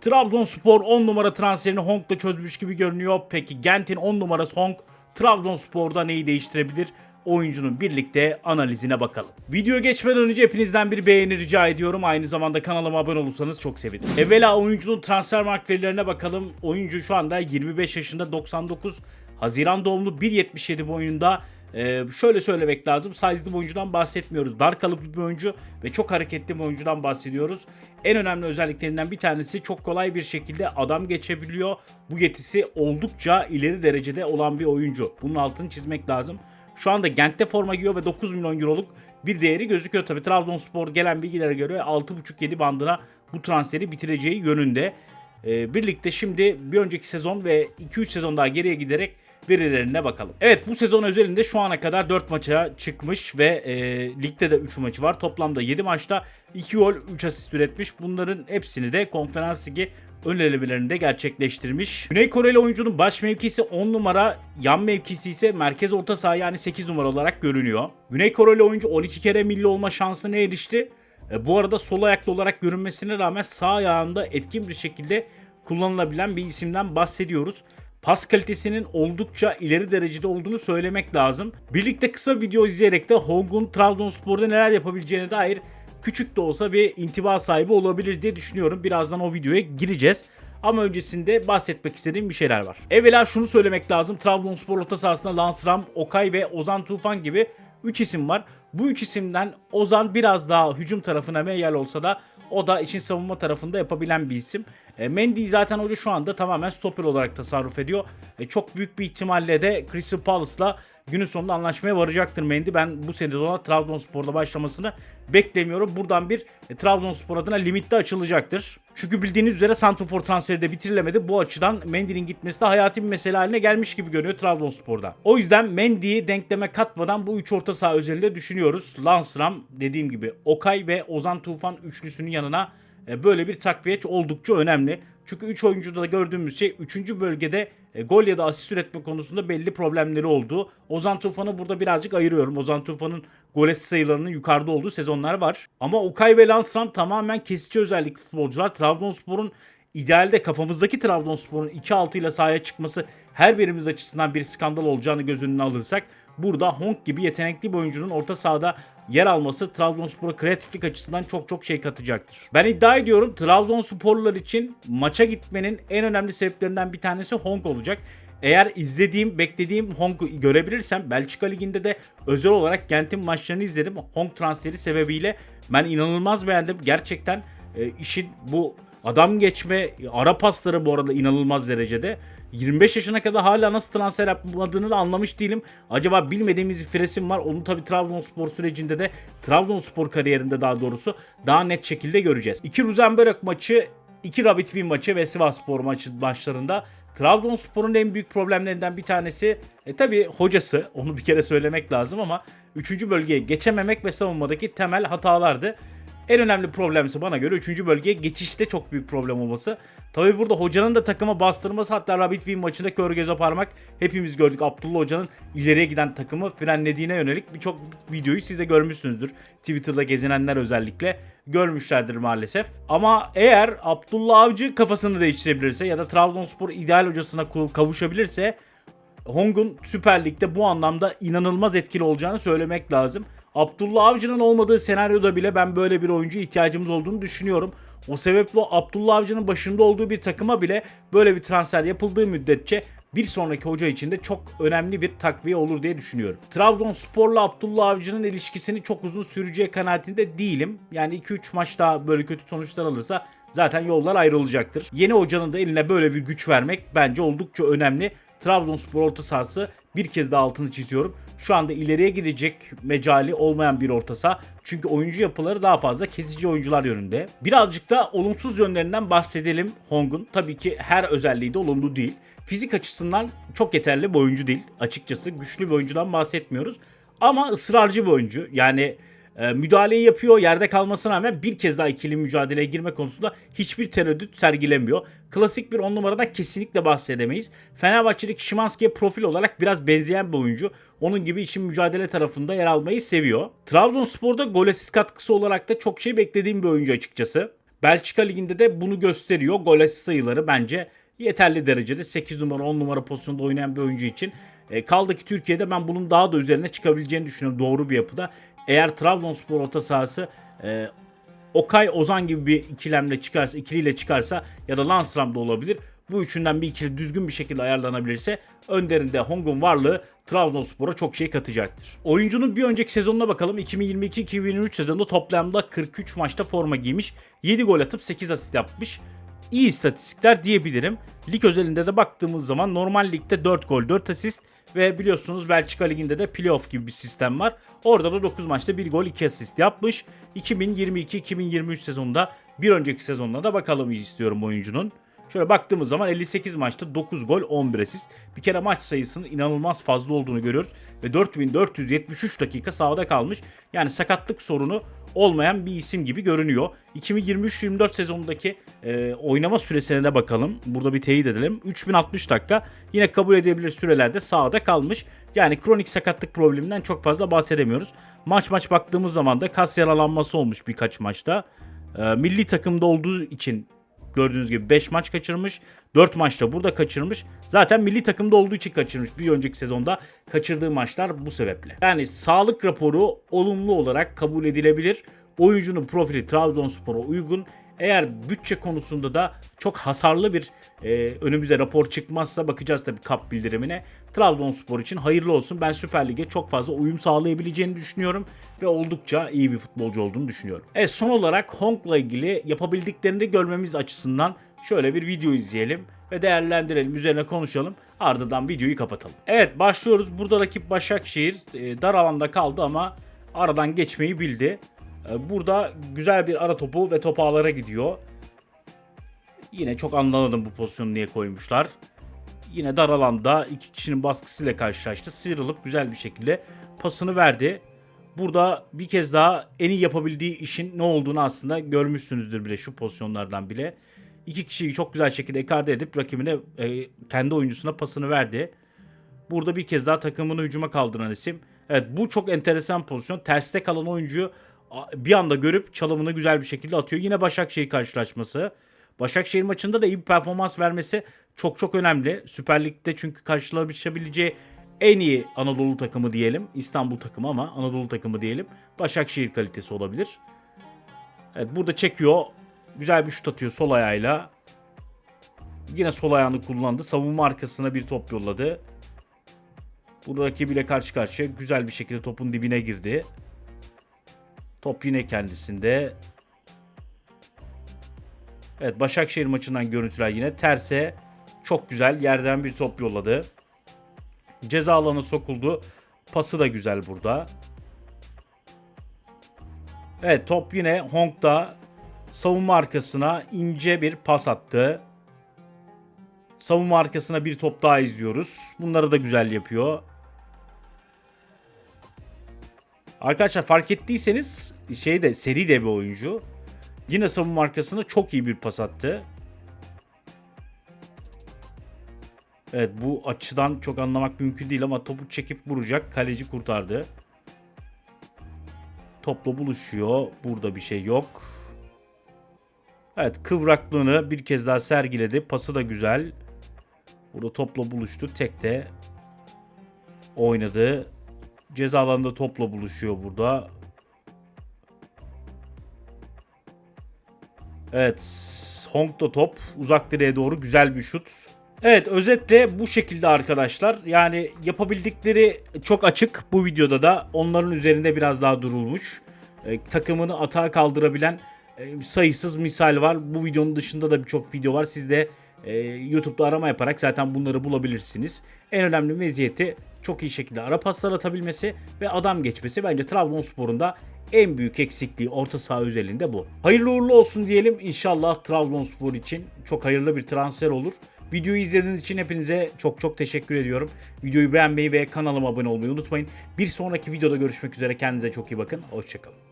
Trabzonspor 10 numara transferini Hong'da çözmüş gibi görünüyor. Peki Gent'in 10 numarası Hong Trabzonspor'da neyi değiştirebilir? Oyuncunun birlikte analizine bakalım. Video geçmeden önce hepinizden bir beğeni rica ediyorum. Aynı zamanda kanalıma abone olursanız çok sevinirim. Evvela oyuncunun transfer mark verilerine bakalım. Oyuncu şu anda 25 yaşında 99 Haziran doğumlu 1.77 boyunda. Ee, şöyle söylemek lazım. Size'lı bir oyuncudan bahsetmiyoruz. Dar kalıplı bir oyuncu ve çok hareketli bir oyuncudan bahsediyoruz. En önemli özelliklerinden bir tanesi çok kolay bir şekilde adam geçebiliyor. Bu yetisi oldukça ileri derecede olan bir oyuncu. Bunun altını çizmek lazım. Şu anda Gent'te forma giyiyor ve 9 milyon euroluk bir değeri gözüküyor. Tabi Trabzonspor gelen bilgilere göre 6.5-7 bandına bu transferi bitireceği yönünde. Ee, birlikte şimdi bir önceki sezon ve 2-3 sezon daha geriye giderek verilerine bakalım. Evet bu sezon özelinde şu ana kadar 4 maça çıkmış ve e, ligde de 3 maçı var. Toplamda 7 maçta 2 gol 3 asist üretmiş. Bunların hepsini de konferans ligi ön elemelerinde gerçekleştirmiş. Güney Koreli oyuncunun baş mevkisi 10 numara, yan mevkisi ise merkez orta saha yani 8 numara olarak görünüyor. Güney Koreli oyuncu 12 kere milli olma şansına erişti. E, bu arada sol ayaklı olarak görünmesine rağmen sağ ayağında etkin bir şekilde kullanılabilen bir isimden bahsediyoruz. Pas kalitesinin oldukça ileri derecede olduğunu söylemek lazım. Birlikte kısa video izleyerek de Hong'un Trabzonspor'da neler yapabileceğine dair küçük de olsa bir intiba sahibi olabiliriz diye düşünüyorum. Birazdan o videoya gireceğiz. Ama öncesinde bahsetmek istediğim bir şeyler var. Evvela şunu söylemek lazım. Trabzonspor orta sahasında Lance Ram, Okay ve Ozan Tufan gibi 3 isim var. Bu 3 isimden Ozan biraz daha hücum tarafına meyyal olsa da o da için savunma tarafında yapabilen bir isim. E, Mendy zaten hoca şu anda tamamen stoper olarak tasarruf ediyor. E, çok büyük bir ihtimalle de Crystal Palace'la günün sonunda anlaşmaya varacaktır Mendy. Ben bu sezona Trabzonspor'da başlamasını beklemiyorum. Buradan bir e, Trabzonspor adına limitte açılacaktır. Çünkü bildiğiniz üzere Santrofor transferi de bitirilemedi. Bu açıdan Mendy'nin gitmesi de hayati bir mesele haline gelmiş gibi görünüyor Trabzonspor'da. O yüzden Mendy'yi denkleme katmadan bu üç orta saha özelinde düşünüyoruz. Lansram dediğim gibi Okay ve Ozan Tufan üçlüsünün yanına e, böyle bir takviye oldukça önemli. Çünkü 3 oyuncuda da gördüğümüz şey 3. bölgede e, gol ya da asist üretme konusunda belli problemleri oldu. Ozan Tufan'ı burada birazcık ayırıyorum. Ozan Tufan'ın gol asist sayılarının yukarıda olduğu sezonlar var. Ama Okay ve Lansram tamamen kesici özellikli futbolcular. Trabzonspor'un idealde kafamızdaki Trabzonspor'un 2-6 ile sahaya çıkması her birimiz açısından bir skandal olacağını göz önüne alırsak burada Honk gibi yetenekli bir oyuncunun orta sahada yer alması Trabzonspor'a kreatiflik açısından çok çok şey katacaktır. Ben iddia ediyorum Trabzonsporlular için maça gitmenin en önemli sebeplerinden bir tanesi Honk olacak. Eğer izlediğim, beklediğim Honk'u görebilirsem Belçika Ligi'nde de özel olarak Gent'in maçlarını izledim. Honk transferi sebebiyle ben inanılmaz beğendim. Gerçekten e, işin bu adam geçme, ara pasları bu arada inanılmaz derecede. 25 yaşına kadar hala nasıl transfer yapmadığını da anlamış değilim. Acaba bilmediğimiz bir fresim var. Onu tabii Trabzonspor sürecinde de Trabzonspor kariyerinde daha doğrusu daha net şekilde göreceğiz. İki Rosenborg maçı, iki Rabbit Wien maçı ve Sivasspor maçı maçlarında Trabzonspor'un en büyük problemlerinden bir tanesi e tabi hocası onu bir kere söylemek lazım ama 3. bölgeye geçememek ve savunmadaki temel hatalardı. En önemli problem bana göre 3. bölgeye geçişte çok büyük problem olması. Tabi burada hocanın da takıma bastırması hatta Rabbit Wien maçında kör göze parmak hepimiz gördük. Abdullah Hoca'nın ileriye giden takımı frenlediğine yönelik birçok videoyu siz de görmüşsünüzdür. Twitter'da gezinenler özellikle görmüşlerdir maalesef. Ama eğer Abdullah Avcı kafasını değiştirebilirse ya da Trabzonspor ideal hocasına kavuşabilirse Hong'un Süper Lig'de bu anlamda inanılmaz etkili olacağını söylemek lazım. Abdullah Avcı'nın olmadığı senaryoda bile ben böyle bir oyuncu ihtiyacımız olduğunu düşünüyorum. O sebeple Abdullah Avcı'nın başında olduğu bir takıma bile böyle bir transfer yapıldığı müddetçe bir sonraki hoca için de çok önemli bir takviye olur diye düşünüyorum. Trabzonspor'la Abdullah Avcı'nın ilişkisini çok uzun süreceği kanaatinde değilim. Yani 2-3 maç daha böyle kötü sonuçlar alırsa zaten yollar ayrılacaktır. Yeni hocanın da eline böyle bir güç vermek bence oldukça önemli. Trabzonspor orta sahası bir kez daha altını çiziyorum. Şu anda ileriye gidecek mecali olmayan bir orta saha. Çünkü oyuncu yapıları daha fazla kesici oyuncular yönünde. Birazcık da olumsuz yönlerinden bahsedelim Hong'un. Tabii ki her özelliği de olumlu değil. Fizik açısından çok yeterli bir oyuncu değil. Açıkçası güçlü bir oyuncudan bahsetmiyoruz. Ama ısrarcı bir oyuncu. Yani e, müdahaleyi yapıyor. Yerde kalmasına rağmen bir kez daha ikili mücadeleye girme konusunda hiçbir tereddüt sergilemiyor. Klasik bir on numaradan kesinlikle bahsedemeyiz. Fenerbahçe'deki Şimanski'ye profil olarak biraz benzeyen bir oyuncu. Onun gibi için mücadele tarafında yer almayı seviyor. Trabzonspor'da gol asist katkısı olarak da çok şey beklediğim bir oyuncu açıkçası. Belçika Ligi'nde de bunu gösteriyor. Gol asist sayıları bence yeterli derecede. 8 numara 10 numara pozisyonda oynayan bir oyuncu için. E, kaldı ki Türkiye'de ben bunun daha da üzerine çıkabileceğini düşünüyorum doğru bir yapıda. Eğer Trabzonspor orta sahası e, Okay Ozan gibi bir ikilemle çıkarsa, ikiliyle çıkarsa ya da Lansram da olabilir. Bu üçünden bir ikili düzgün bir şekilde ayarlanabilirse önderinde Hong'un varlığı Trabzonspor'a çok şey katacaktır. Oyuncunun bir önceki sezonuna bakalım. 2022-2023 sezonunda toplamda 43 maçta forma giymiş. 7 gol atıp 8 asist yapmış. İyi istatistikler diyebilirim. Lig özelinde de baktığımız zaman normal ligde 4 gol 4 asist ve biliyorsunuz Belçika Ligi'nde de playoff gibi bir sistem var. Orada da 9 maçta 1 gol 2 asist yapmış. 2022-2023 sezonunda bir önceki sezonuna da bakalım istiyorum oyuncunun. Şöyle baktığımız zaman 58 maçta 9 gol 11 asist. Bir kere maç sayısının inanılmaz fazla olduğunu görüyoruz. Ve 4473 dakika sahada kalmış. Yani sakatlık sorunu olmayan bir isim gibi görünüyor. 2023-24 sezonundaki e, oynama süresine de bakalım. Burada bir teyit edelim. 3060 dakika yine kabul edebilir sürelerde sahada kalmış. Yani kronik sakatlık probleminden çok fazla bahsedemiyoruz. Maç maç baktığımız zaman da kas yaralanması olmuş birkaç maçta. E, milli takımda olduğu için gördüğünüz gibi 5 maç kaçırmış. 4 maçta burada kaçırmış. Zaten milli takımda olduğu için kaçırmış. Bir önceki sezonda kaçırdığı maçlar bu sebeple. Yani sağlık raporu olumlu olarak kabul edilebilir. Oyuncunun profili Trabzonspor'a uygun. Eğer bütçe konusunda da çok hasarlı bir e, önümüze rapor çıkmazsa bakacağız tabii kap bildirimine. Trabzonspor için hayırlı olsun. Ben Süper Lig'e çok fazla uyum sağlayabileceğini düşünüyorum ve oldukça iyi bir futbolcu olduğunu düşünüyorum. Evet son olarak Hong'la ilgili yapabildiklerini görmemiz açısından şöyle bir video izleyelim ve değerlendirelim, üzerine konuşalım. Ardından videoyu kapatalım. Evet başlıyoruz. Burada rakip Başakşehir e, dar alanda kaldı ama aradan geçmeyi bildi. E, Burada güzel bir ara topu ve top ağlara gidiyor. Yine çok anlamadım bu pozisyonu niye koymuşlar. Yine dar alanda iki kişinin baskısıyla karşılaştı. Sıyrılıp güzel bir şekilde pasını verdi. Burada bir kez daha en iyi yapabildiği işin ne olduğunu aslında görmüşsünüzdür bile şu pozisyonlardan bile. İki kişiyi çok güzel şekilde ekarte edip rakibine e, kendi oyuncusuna pasını verdi. Burada bir kez daha takımını hücuma kaldıran isim. Evet bu çok enteresan pozisyon. Terste kalan oyuncuyu bir anda görüp çalımını güzel bir şekilde atıyor. Yine Başakşehir karşılaşması. Başakşehir maçında da iyi bir performans vermesi çok çok önemli. Süper Lig'de çünkü karşılaşabileceği en iyi Anadolu takımı diyelim. İstanbul takımı ama Anadolu takımı diyelim. Başakşehir kalitesi olabilir. Evet burada çekiyor. Güzel bir şut atıyor sol ayağıyla. Yine sol ayağını kullandı. Savunma arkasına bir top yolladı. Burada rakibiyle karşı karşıya güzel bir şekilde topun dibine girdi. Top yine kendisinde. Evet Başakşehir maçından görüntüler yine terse çok güzel yerden bir top yolladı. Ceza alanı sokuldu. Pası da güzel burada. Evet top yine Hong'da savunma arkasına ince bir pas attı. Savunma arkasına bir top daha izliyoruz. Bunları da güzel yapıyor. Arkadaşlar fark ettiyseniz şey de seri de bir oyuncu. Yine savunma arkasına çok iyi bir pas attı. Evet bu açıdan çok anlamak mümkün değil ama topu çekip vuracak. Kaleci kurtardı. Topla buluşuyor. Burada bir şey yok. Evet kıvraklığını bir kez daha sergiledi. Pası da güzel. Burada topla buluştu. Tek de oynadı. Ceza alanında topla buluşuyor burada. Evet. Hong'da top. Uzak direğe doğru güzel bir şut. Evet özetle bu şekilde arkadaşlar. Yani yapabildikleri çok açık. Bu videoda da onların üzerinde biraz daha durulmuş. E, takımını atağa kaldırabilen e, sayısız misal var. Bu videonun dışında da birçok video var. Siz de e, YouTube'da arama yaparak zaten bunları bulabilirsiniz. En önemli meziyeti çok iyi şekilde ara paslar atabilmesi ve adam geçmesi. Bence Trabzonspor'un da en büyük eksikliği orta saha özelinde bu. Hayırlı uğurlu olsun diyelim. İnşallah Trabzonspor için çok hayırlı bir transfer olur. Videoyu izlediğiniz için hepinize çok çok teşekkür ediyorum. Videoyu beğenmeyi ve kanalıma abone olmayı unutmayın. Bir sonraki videoda görüşmek üzere. Kendinize çok iyi bakın. Hoşçakalın.